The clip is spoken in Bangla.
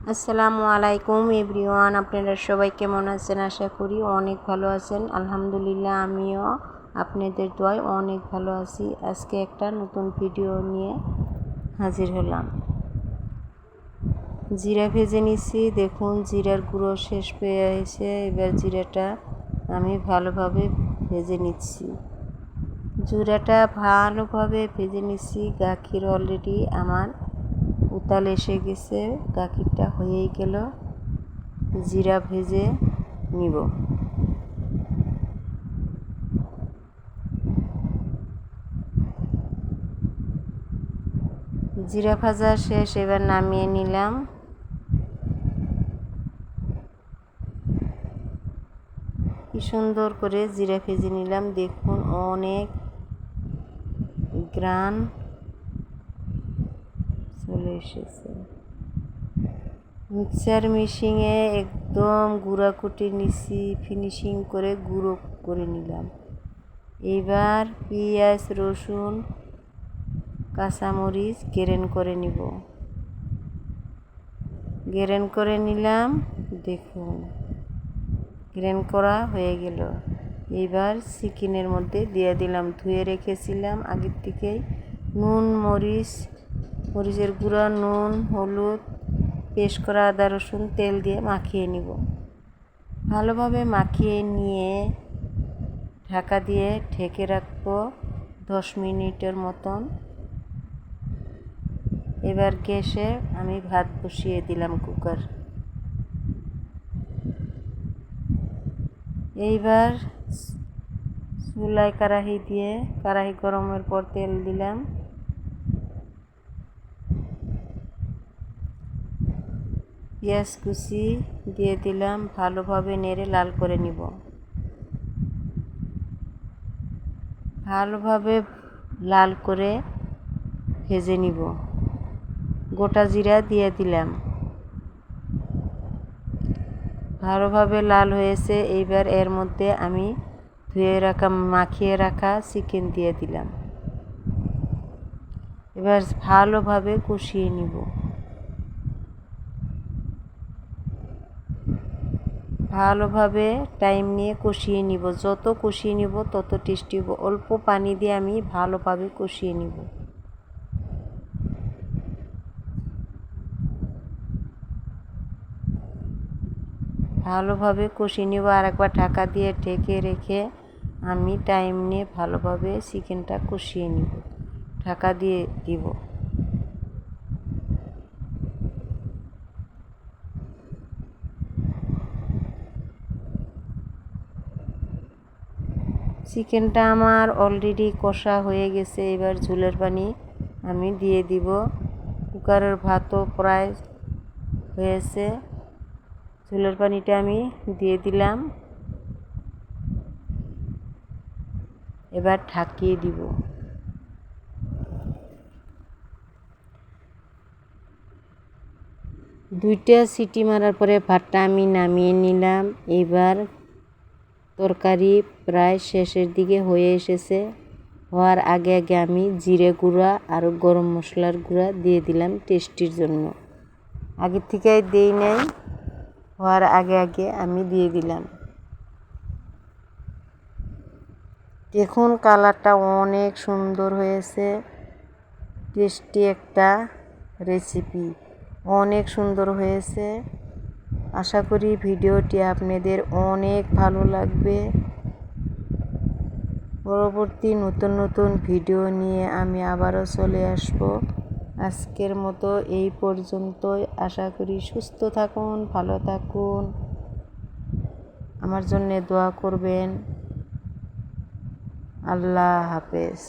আসসালামু আলাইকুম এভরিওয়ান, আপনারা সবাই কেমন আছেন? আশা করি অনেক ভালো আছেন। আলহামদুলিল্লাহ, আমিও আপনাদের দোয়ায় অনেক ভালো আছি। আজকে একটা নতুন ভিডিও নিয়ে হাজির হলাম। জিরা ভেজে নিচ্ছি দেখুন, জিরার গুঁড়ো শেষ পেয়ে এসে এবার জিরাটা আমি ভালোভাবে ভেজে নিচ্ছি। জিরাটা ভালোভাবে ভেজে নিচ্ছি গাখির অলরেডি আমার উতাল এসে গেছে, গাখিরটা হয়েই গেল। জিরা ভেজে নিব। জিরা ভাজা শেষ, এবার নামিয়ে নিলাম। কি সুন্দর করে জিরা ভেজে নিলাম, দেখুন অনেক গ্রান। চলে এসেছে। মিক্সার মেশিনে একদম গুঁড়া কুটি নিছি ফিনিশিং করে গুঁড়ো করে নিলাম। এবার পেঁয়াজ, রসুন, কাঁচামরিচ গ্রেন করে নিব। গ্রেন করে নিলাম, দেখুন, গ্রেন করা হয়ে গেল। এবার চিকেনের মধ্যে দিয়ে দিলাম, ধুয়ে রেখেছিলাম আগের থেকেই। নুন, মরিচ মরিচের গুঁড়া, নুন, হলুদ পেস্ট করা আদা, রসুন, তেল দিয়ে মাখিয়ে নিব। ভালোভাবে মাখিয়ে নিয়ে ঢাকা দিয়ে ঢেকে রাখব দশ মিনিটের মতন। এবার গ্যাসে আমি ভাত বসিয়ে দিলাম কুকার। এইবার চুলায় কারাহি দিয়ে কারাহি গরমের পর তেল দিলাম। পেঁয়াজ কুচি দিয়ে দিলাম, ভালোভাবে নেড়ে লাল করে নিব। ভালোভাবে লাল করে ভেজে নিব। গোটা জিরা দিয়ে দিলাম। ভালোভাবে লাল হয়েছে, এইবার এর মধ্যে আমি ধুয়ে রাখা, মাখিয়ে রাখা চিকেন দিয়ে দিলাম। এবার ভালোভাবে কষিয়ে নিব। ভালোভাবে টাইম নিয়ে কষিয়ে নিব। যত কষিয়ে নিব, তত টেস্টি হব অল্প পানি দিয়ে আমি ভালোভাবে কষিয়ে নিব। ভালোভাবে কষিয়ে নিব। আর একবার ঢাকা দিয়ে ঢেকে রেখে আমি টাইম নিয়ে ভালোভাবে চিকেনটা কষিয়ে নিব। ঢাকা দিয়ে দিব। চিকেনটা আমার অলরেডি কষা হয়ে গেছে, এবার ঝুলের পানি আমি দিয়ে দিব। কুকারের ভাতও প্রায় হয়েছে। ঝুলের পানিটা আমি দিয়ে দিলাম। এবার ঢাকিয়ে দিব। দুইটা সিটি মারার পরে ভাতটা আমি নামিয়ে নিলাম। এবার তরকারি প্রায় শেষের দিকে হয়ে এসেছে। হওয়ার আগে আগে আমি জিরে গুঁড়া আর গরম মশলার গুঁড়া দিয়ে দিলাম টেস্টির জন্য। আগের থেকে দিই নাই, হওয়ার আগে আগে আমি দিয়ে দিলাম। দেখুন কালারটা অনেক সুন্দর হয়েছে, টেস্টি একটা রেসিপি, অনেক সুন্দর হয়েছে। আশা করি ভিডিওটি আপনাদের অনেক ভালো লাগবে। পরবর্তী নতুন নতুন ভিডিও নিয়ে আমি আবারও চলে আসব। আজকের মতো এই পর্যন্তই। আশা করি সুস্থ থাকুন, ভালো থাকুন। আমার জন্যে দোয়া করবেন। আল্লাহ হাফেজ।